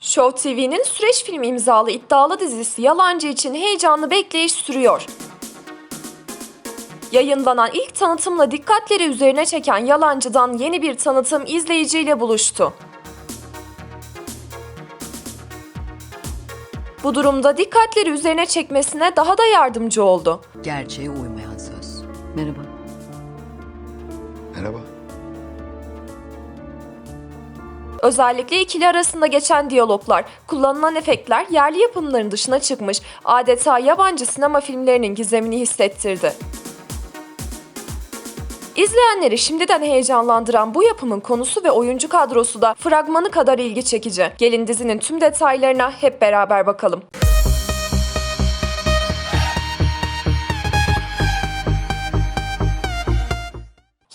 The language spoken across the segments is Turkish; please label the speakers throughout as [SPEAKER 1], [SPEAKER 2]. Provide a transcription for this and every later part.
[SPEAKER 1] Show TV'nin süreç film imzalı iddialı dizisi Yalancı için heyecanlı bekleyiş sürüyor. Yayınlanan ilk tanıtımla dikkatleri üzerine çeken Yalancı'dan yeni bir tanıtım izleyiciyle buluştu. Bu durumda dikkatleri üzerine çekmesine daha da yardımcı oldu.
[SPEAKER 2] Gerçeğe uymayan söz. Merhaba.
[SPEAKER 3] Merhaba.
[SPEAKER 1] Özellikle ikili arasında geçen diyaloglar, kullanılan efektler yerli yapımların dışına çıkmış, adeta yabancı sinema filmlerinin gizemini hissettirdi. İzleyenleri şimdiden heyecanlandıran bu yapımın konusu ve oyuncu kadrosu da fragmanı kadar ilgi çekici. Gelin dizinin tüm detaylarına hep beraber bakalım.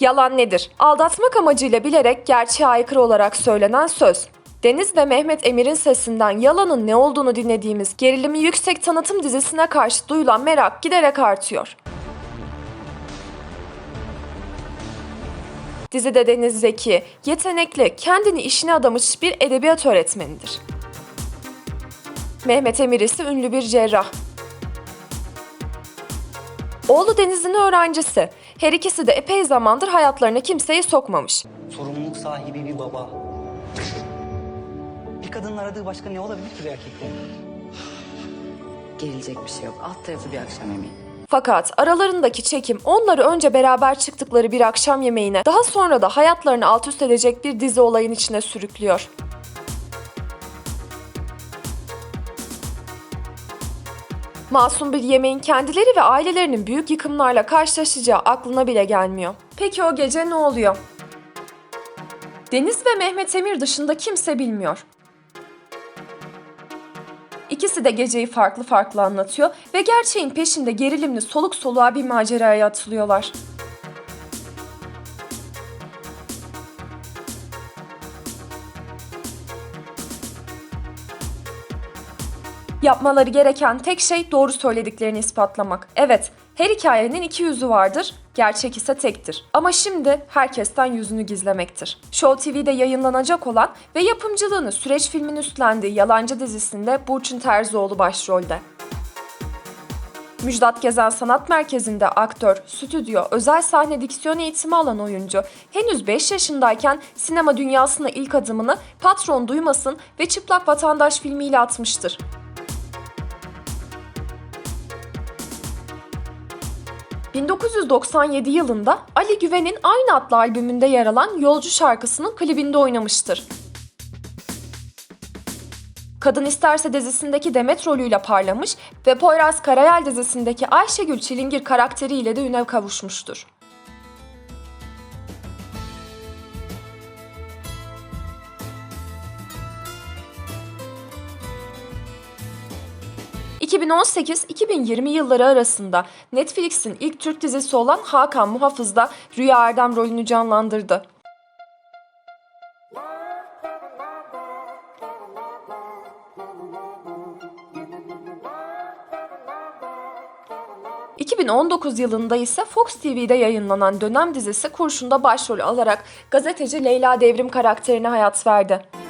[SPEAKER 1] Yalan nedir? Aldatmak amacıyla bilerek gerçeğe aykırı olarak söylenen söz. Deniz ve Mehmet Emir'in sesinden yalanın ne olduğunu dinlediğimiz gerilimi yüksek tanıtım dizisine karşı duyulan merak giderek artıyor. Dizide Deniz Zeki, yetenekli, kendini işine adamış bir edebiyat öğretmenidir. Mehmet Emir ise ünlü bir cerrah. Oğlu Deniz'in öğrencisi. Her ikisi de epey zamandır hayatlarına kimseyi sokmamış.
[SPEAKER 4] Sorumluluk sahibi bir baba. Bir kadının aradığı başka ne olabilir ki bir erkekte?
[SPEAKER 2] Gerilecek bir şey yok. Alt tarafı bir akşam yemeği.
[SPEAKER 1] Fakat aralarındaki çekim onları önce beraber çıktıkları bir akşam yemeğine, daha sonra da hayatlarını alt üst edecek bir dizi olayın içine sürüklüyor. Masum bir yemeğin kendileri ve ailelerinin büyük yıkımlarla karşılaşacağı aklına bile gelmiyor. Peki o gece ne oluyor? Deniz ve Mehmet Emir dışında kimse bilmiyor. İkisi de geceyi farklı farklı anlatıyor ve gerçeğin peşinde gerilimli soluk soluğa bir maceraya atılıyorlar. Yapmaları gereken tek şey doğru söylediklerini ispatlamak. Evet, her hikayenin iki yüzü vardır, gerçek ise tektir. Ama şimdi herkesten yüzünü gizlemektir. Show TV'de yayınlanacak olan ve yapımcılığını süreç filmin üstlendiği Yalancı dizisinde Burçin Terzioğlu başrolde. Müjdat Gezen Sanat Merkezi'nde aktör, stüdyo, özel sahne diksiyon eğitimi alan oyuncu henüz 5 yaşındayken sinema dünyasına ilk adımını Patron Duymasın ve Çıplak Vatandaş filmiyle atmıştır. ...1997 yılında Ali Güven'in aynı adlı albümünde yer alan Yolcu şarkısının klibinde oynamıştır. Kadın İsterse dizisindeki Demet rolüyle parlamış ve Poyraz Karayel dizisindeki Ayşegül Çilingir karakteriyle de üne kavuşmuştur. ...2018-2020 yılları arasında Netflix'in ilk Türk dizisi olan Hakan Muhafız'da Rüya Erdem rolünü canlandırdı. ...2019 yılında ise Fox TV'de yayınlanan dönem dizisi Kurşun'da başrol alarak gazeteci Leyla Devrim karakterine hayat verdi.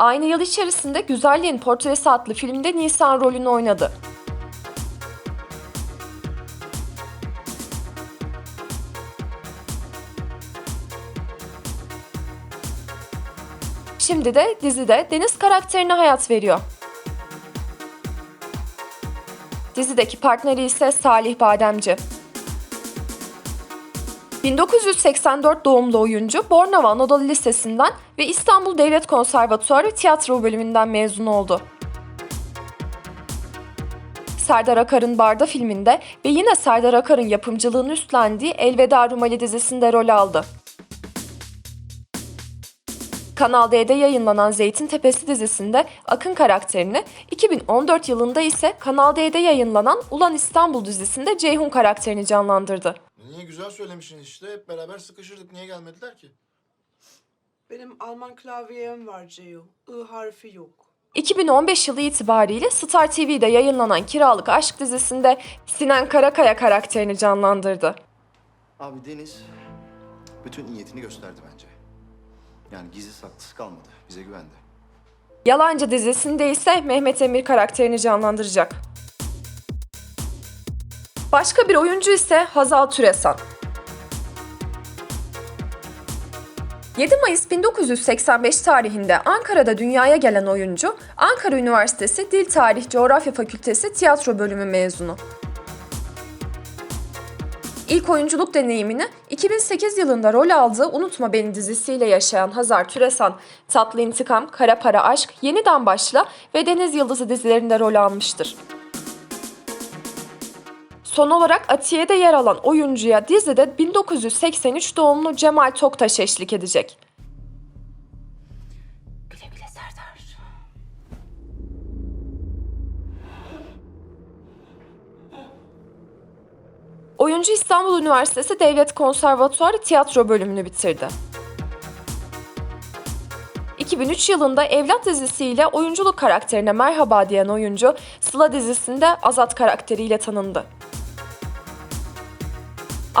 [SPEAKER 1] Aynı yıl içerisinde Güzelliğin Portresi adlı filmde Nisan rolünü oynadı. Şimdi de dizide Deniz karakterine hayat veriyor. Dizideki partneri ise Salih Bademci. 1984 doğumlu oyuncu Bornova Anadolu Lisesi'nden ve İstanbul Devlet Konservatuarı tiyatro bölümünden mezun oldu. Serdar Akar'ın Barda filminde ve yine Serdar Akar'ın yapımcılığını üstlendiği Elveda Rumali dizisinde rol aldı. Kanal D'de yayınlanan Zeytin Tepesi dizisinde Akın karakterini, 2014 yılında ise Kanal D'de yayınlanan Ulan İstanbul dizisinde Ceyhun karakterini canlandırdı.
[SPEAKER 3] Niye güzel söylemişsiniz işte. Hep beraber sıkışırdık. Niye gelmediler ki?
[SPEAKER 5] Benim Alman klavyem var Ceo. I harfi yok.
[SPEAKER 1] 2015 yılı itibariyle Star TV'de yayınlanan Kiralık Aşk dizisinde Sinan Karakaya karakterini canlandırdı.
[SPEAKER 3] Abi Deniz bütün niyetini gösterdi bence. Yani gizli saklısı kalmadı. Bize güvendi.
[SPEAKER 1] Yalancı dizisinde ise Mehmet Emir karakterini canlandıracak. Başka bir oyuncu ise Hazal Türesan. 7 Mayıs 1985 tarihinde Ankara'da dünyaya gelen oyuncu, Ankara Üniversitesi Dil Tarih Coğrafya Fakültesi Tiyatro Bölümü mezunu. İlk oyunculuk deneyimini 2008 yılında rol aldığı Unutma Beni dizisiyle yaşayan Hazar Türesan, Tatlı İntikam, Kara Para Aşk, Yeniden Başla ve Deniz Yıldızı dizilerinde rol almıştır. Son olarak Atiye'de yer alan oyuncuya dizide 1983 doğumlu Cemal Toktaş eşlik edecek. Oyuncu İstanbul Üniversitesi Devlet Konservatuarı Tiyatro bölümünü bitirdi. 2003 yılında Evlat dizisiyle oyunculuk karakterine merhaba diyen oyuncu, Sıla dizisinde Azat karakteriyle tanındı.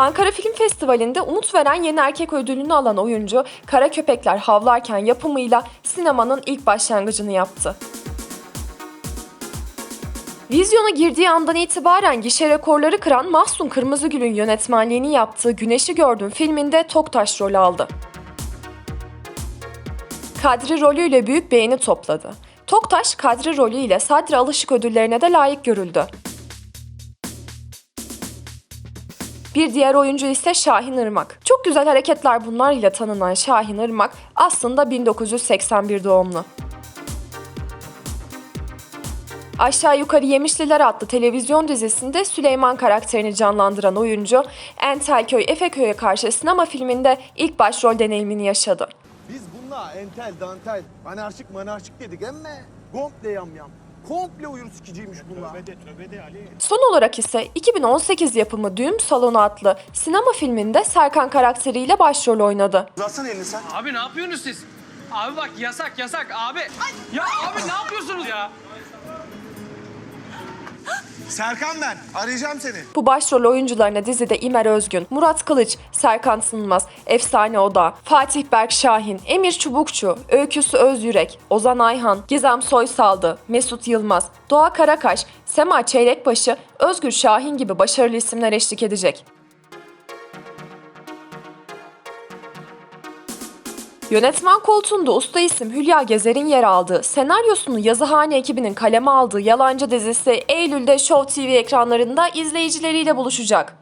[SPEAKER 1] Ankara Film Festivali'nde umut veren yeni erkek ödülünü alan oyuncu, Kara Köpekler Havlarken yapımıyla sinemanın ilk başlangıcını yaptı. Vizyona girdiği andan itibaren gişe rekorları kıran Mahsun Kırmızıgül'ün yönetmenliğini yaptığı Güneşi Gördüm filminde Toktaş rol aldı. Kadri rolüyle büyük beğeni topladı. Toktaş, Kadri rolüyle Sadri Alışık ödüllerine de layık görüldü. Bir diğer oyuncu ise Şahin Irmak. Çok güzel hareketler bunlar ile tanınan Şahin Irmak aslında 1981 doğumlu. Aşağı Yukarı Yemişliler adlı televizyon dizisinde Süleyman karakterini canlandıran oyuncu Entelköy Efeköy'e karşı sinema filminde ilk başrol deneyimini yaşadı.
[SPEAKER 5] Biz bununla entel, dantel, anarşik manarşik dedik emme komple yamyam. Komple uyur sikiciymiş bunlar.
[SPEAKER 1] Son olarak ise 2018 yapımı Düğüm Salonu adlı sinema filminde Serkan karakteriyle başrol oynadı.
[SPEAKER 5] Uzatsana elini sen.
[SPEAKER 6] Abi ne yapıyorsunuz siz? Abi bak yasak yasak abi. Ya abi ne yapıyorsunuz ya?
[SPEAKER 5] Serkan ben. Arayacağım seni.
[SPEAKER 1] Bu başrol oyuncularına dizide İmer Özgün, Murat Kılıç, Serkan Sınmaz, Efsane Oda, Fatih Berk Şahin, Emir Çubukçu, Öyküsü Özyürek, Ozan Ayhan, Gizem Soysaldı, Mesut Yılmaz, Doğa Karakaş, Sema Çeyrekbaşı, Özgür Şahin gibi başarılı isimler eşlik edecek. Yönetmen koltuğunda usta isim Hülya Gezer'in yer aldığı, senaryosunu Yazıhane ekibinin kaleme aldığı Yalancı dizisi Eylül'de Show TV ekranlarında izleyicileriyle buluşacak.